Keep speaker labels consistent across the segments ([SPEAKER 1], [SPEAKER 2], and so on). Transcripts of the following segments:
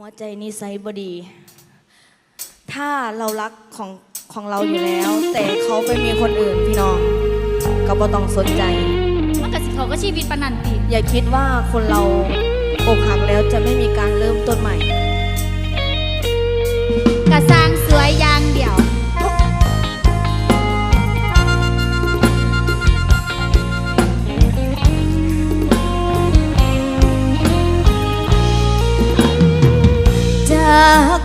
[SPEAKER 1] หัวใจนิสัยบดี ถ้าเรารักของของเราอยู่แล้ว แต่เขาไปมีคนอื่นพี่น้อง ก็บ่ต้องสนใจ
[SPEAKER 2] มันกับสิเขาก็ชีวิตปานนันติ
[SPEAKER 1] อย่าคิดว่าคนเราอกหักแล้วจะไม่มีการเริ่มต้นใหม่
[SPEAKER 2] กะสร้างสวยอย่างเดียว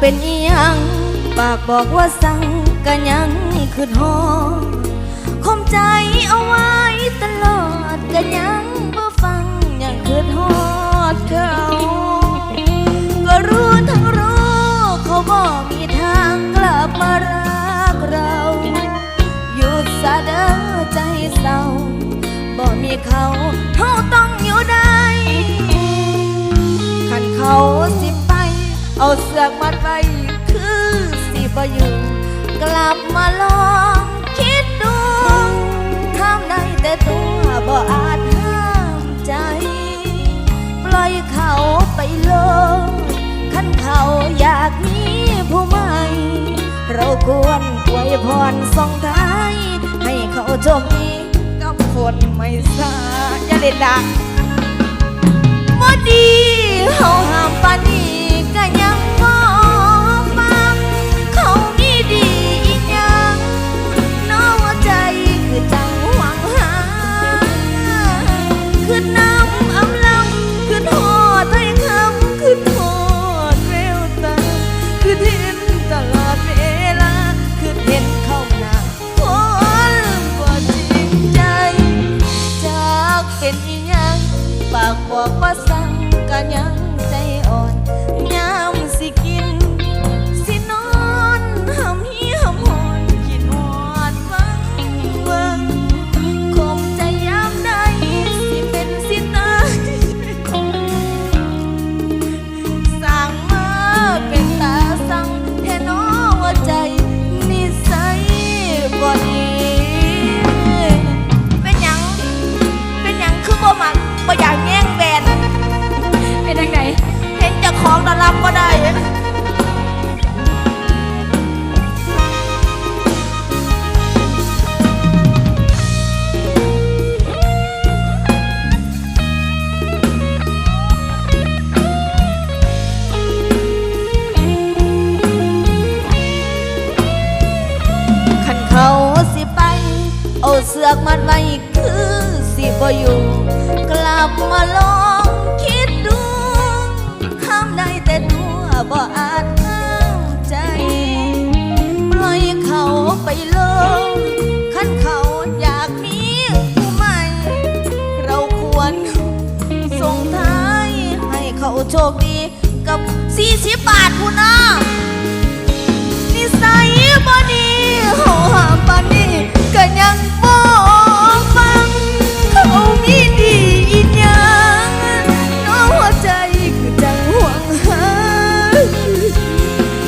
[SPEAKER 1] เป็นอีหยัง ปากบอกว่าสั่งกันยังคือหอคมใจเอาไว้ตลอดกันยังบ่ฟังยังคือทอดเขา ก็รู้ทั้งรู้เขาบ่มีทางกลับมารักเราหยุดซะเด้อใจเศร้าบ่มีเขาเขาต้องอยู่ได้ขันเขาสิ เอาเสือกมัดไว้คือสิบอยู่กลับมาลองคิดดูทำได้แต่ตัวบ่อาจห้ามใจ ปล่อยเขาไปเลยขันเขาอยากมีผู้ใหม่ เราควรอวยพรส่งท้าย ให้เขาโชคดีกับคนไม่สาอย่าเล่นดังบ่ดีเฮาห้ามปาน อาเสือกมัด
[SPEAKER 2] ไว้
[SPEAKER 1] คือสิบ่อยู่กลับมาลองคิดดูห้ามได้แต่ตัวบ่อาจห้ามใจ ปล่อยเขาไปเลยขันเขาอยากมีผู้ใหม่ เราควรส่งท้ายให้เขาโชคดีกับ40บาทพูนะนิสัยบ่ดีเฮาห้ามปานนี้ ยังบ่ฟัง เขามีดีอีหยังน้องหัวใจคือจังห่วงหา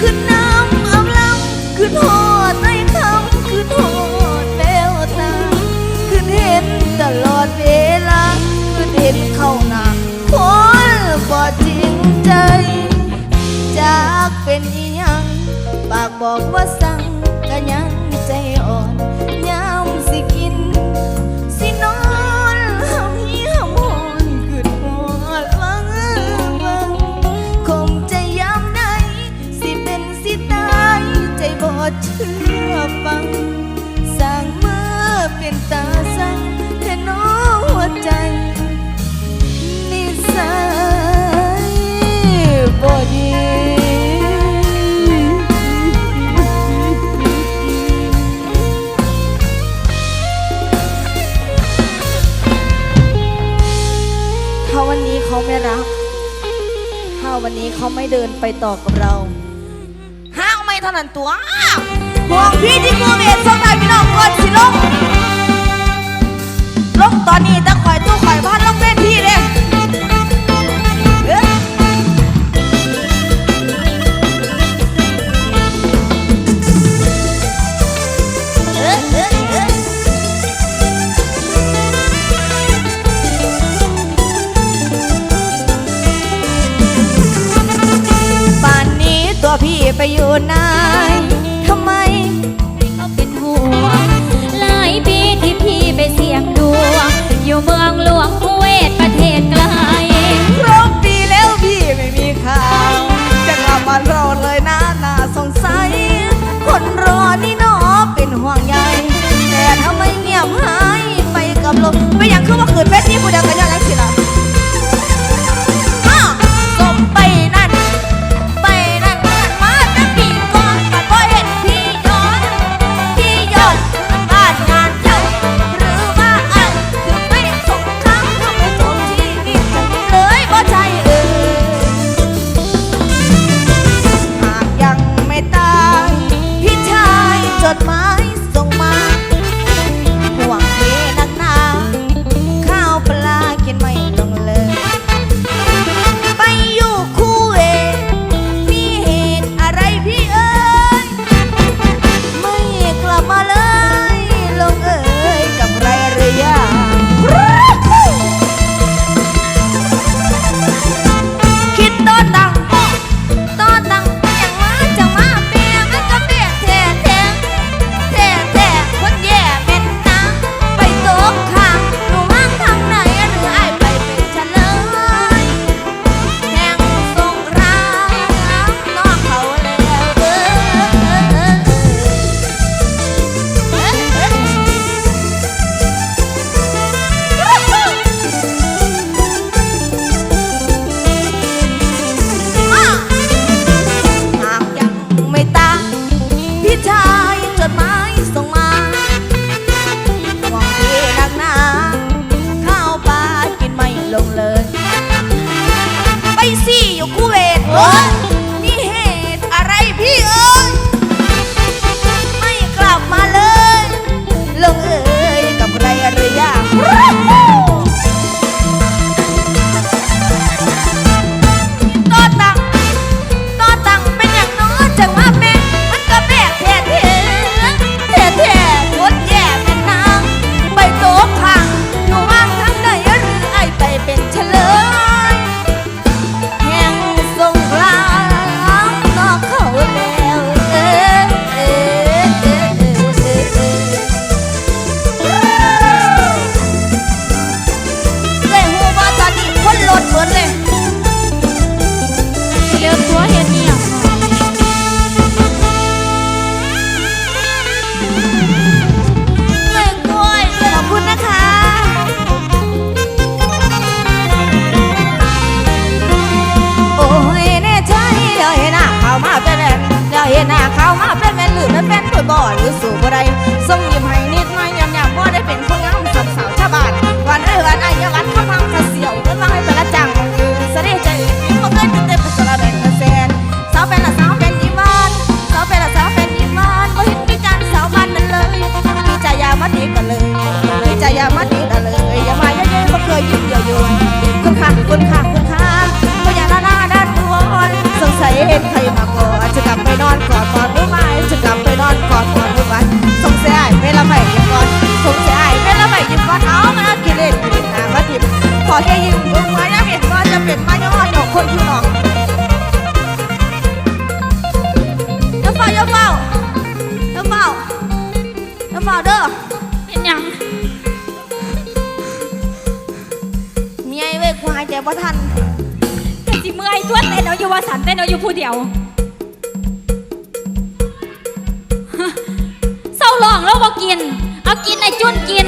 [SPEAKER 1] คือน้ำอำลำคือทอดในคำคือทอดแววตาคือเห็นตลอดเวลาคือเห็นเขาหน้าคนบ่จริงใจจากเป็นอีหยัง ปากบอกว่าสั่งก็ยัง ดเชื่อฟัง สั่งเมื่อเป็นตาสั่งแค่น้อหัวใจ นิสัยบ่ดีถ้าวันนี้เขาไม่รัก ถ้าวันนี้เขาไม่เดินไปต่อกับเรา เท่านั้นตัวห่วงพี่ที่กูเวทสงได้พี่น้องก่อนสิลงลงตอนนี้ตั้งข่อยตู้ข่อยพันลงเว ไปอยู่ไหนทำไมให้
[SPEAKER 2] เขาเป็นห่วงหลายปีที่พี่ไปเสี่ยงดวงอยู่เมืองหลวงคูเวตประเทศไกล
[SPEAKER 1] ครบปีแล้วพี่ไม่มีข่าว จะกลับมารอเลยนะน่าสงสัย คนรอนี่นอเป็นห่วงใหญ่แต่ทำไมเงียบหายไปกับลมไปอย่างเขาว่า วเศร้าหลองแล้วบอกิน เอากินไอ้จุนกิน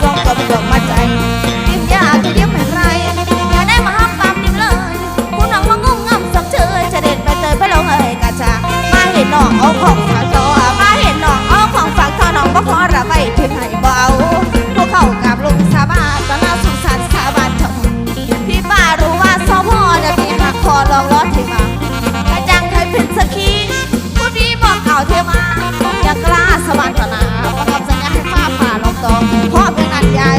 [SPEAKER 1] สอ
[SPEAKER 2] ง
[SPEAKER 1] ก็ดวงมาใจยิ้มยากจะยิ้มให้ใครอย่าได้มาห้าม
[SPEAKER 2] ตาม
[SPEAKER 1] ยิ้มเลยคุณน้องมางุ่งำสับเชยจะด็ไปเตยไปลงเอ่ยกะชามาเห็นน้องเอาของฝากต่อมาเห็นน้องเอาของฝากตอน้องบ่ขระไว้ถึงให้เบาพวกเขากับลงสาบานตอนน่าสงสารสาบานเถอะพี่ป้ารู้ว่าสาวพ่อจะมีมาขอลองรอดที่มากรจังเคยเป็นสกทีพูดพี่บอกเก่าเทมาอย่ากล้าสวรรค์ตอนะ พ่อเพียงนันยาย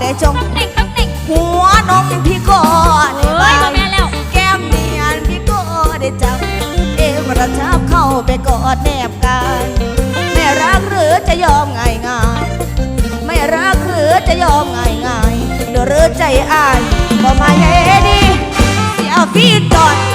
[SPEAKER 1] ได้จง
[SPEAKER 2] ต้งเด็กต้งเด็ก
[SPEAKER 1] หัวนมพี่ก็ได้
[SPEAKER 2] เฮ้
[SPEAKER 1] บาย
[SPEAKER 2] มานแม่แล้ว
[SPEAKER 1] แก้มเนียนพี่ก็ได้จับเอวกระชับเข้าไปกอดแนบกายไม่รักหรือจะยอมง่ายง่ายไม่รักหรือจะยอมง่ายง่ายเดือใจอายก็มาเยดีเสียพี่จอด